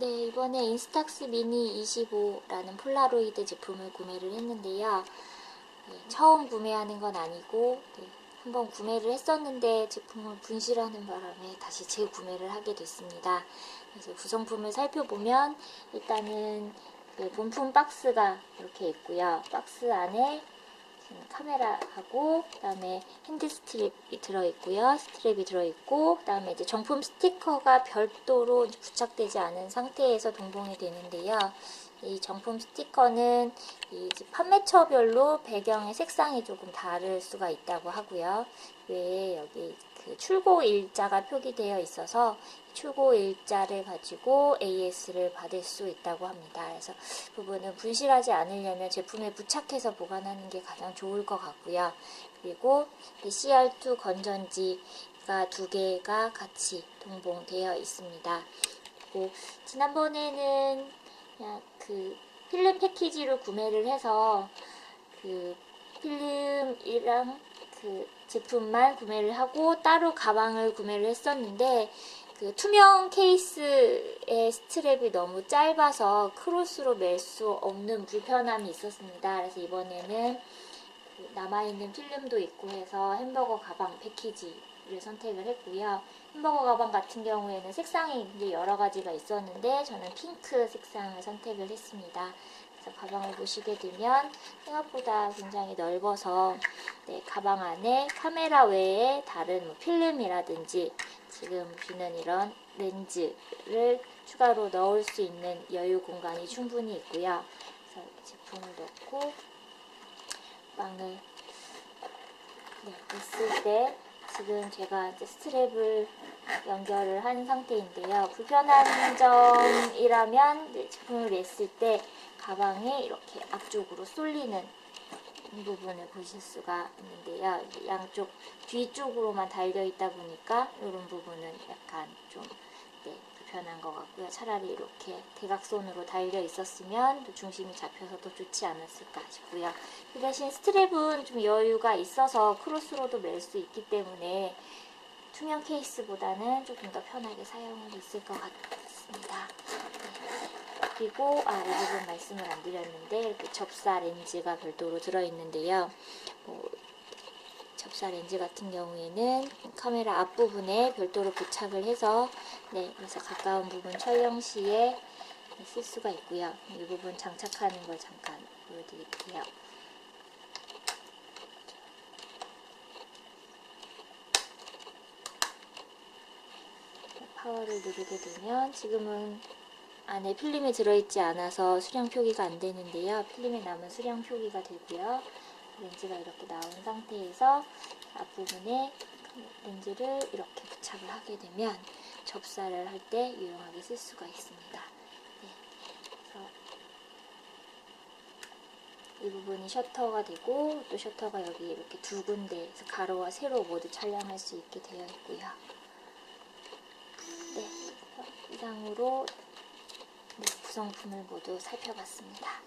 네, 이번에 인스탁스 미니 25라는 폴라로이드 제품을 구매를 했는데요. 네, 처음 구매하는 건 아니고 네, 한번 구매를 했었는데 제품을 분실하는 바람에 다시 재구매를 하게 됐습니다. 그래서 구성품을 살펴보면 일단은 그 본품 박스가 이렇게 있고요. 박스 안에 카메라하고 그다음에 핸드 스트랩이 들어 있고요. 스트랩이 들어 있고 그다음에 이제 정품 스티커가 별도로 부착되지 않은 상태에서 동봉이 되는데요. 이 정품 스티커는 이 판매처별로 배경의 색상이 조금 다를 수가 있다고 하고요. 외에 여기 그 출고 일자가 표기되어 있어서 출고 일자를 가지고 AS를 받을 수 있다고 합니다. 그래서 그 부분은 분실하지 않으려면 제품에 부착해서 보관하는 게 가장 좋을 것 같고요. 그리고 CR2 건전지가 두 개가 같이 동봉되어 있습니다. 그리고 지난번에는 그냥 그 필름 패키지로 구매를 해서 그 필름이랑 그 제품만 구매를 하고 따로 가방을 구매를 했었는데 그 투명 케이스의 스트랩이 너무 짧아서 크로스로 멜 수 없는 불편함이 있었습니다. 그래서 이번에는 그 남아있는 필름도 있고 해서 햄버거 가방 패키지 를 선택을 했고요. 햄버거 가방 같은 경우에는 색상이 이제 여러 가지가 있었는데 저는 핑크 색상을 선택을 했습니다. 그래서 가방을 보시게 되면 생각보다 굉장히 넓어서 네, 가방 안에 카메라 외에 다른 뭐 필름이라든지 지금 보시는 이런 렌즈를 추가로 넣을 수 있는 여유 공간이 충분히 있고요. 그래서 제품을 넣고 빵을 네, 냈을 때 지금 제가 스트랩을 연결을 한 상태인데요. 불편한 점이라면 제품을 냈을 때 가방에 이렇게 앞쪽으로 쏠리는 부분을 보실 수가 있는데요. 양쪽 뒤쪽으로만 달려 있다 보니까 이런 부분은 약간 좀 네, 불편한 것 같고요. 차라리 이렇게 대각선으로 달려 있었으면 또 중심이 잡혀서 더 좋지 않았을까 싶고요. 그 대신 스트랩은 좀 여유가 있어서 크로스로도 멜 수 있기 때문에 투명 케이스보다는 조금 더 편하게 사용할 수 있을 것 같습니다. 네. 그리고 아, 이 부분 말씀을 안 드렸는데 이렇게 접사 렌즈가 별도로 들어있는데요. 뭐, 접사 렌즈 같은 경우에는 카메라 앞부분에 별도로 부착을 해서 네, 그래서 가까운 부분 촬영 시에 쓸 수가 있고요. 이 부분 장착하는 걸 잠깐 보여드릴게요. 파워를 누르게 되면 지금은 안에 필름이 들어있지 않아서 수량 표기가 안 되는데요. 필름에 남은 수량 표기가 되고요. 렌즈가 이렇게 나온 상태에서 앞부분에 렌즈를 이렇게 부착을 하게 되면 접사를 할 때 유용하게 쓸 수가 있습니다. 네. 그래서 이 부분이 셔터가 되고 또 셔터가 여기 이렇게 두 군데에서 가로와 세로 모두 촬영할 수 있게 되어 있고요. 네, 이상으로 네, 구성품을 모두 살펴봤습니다.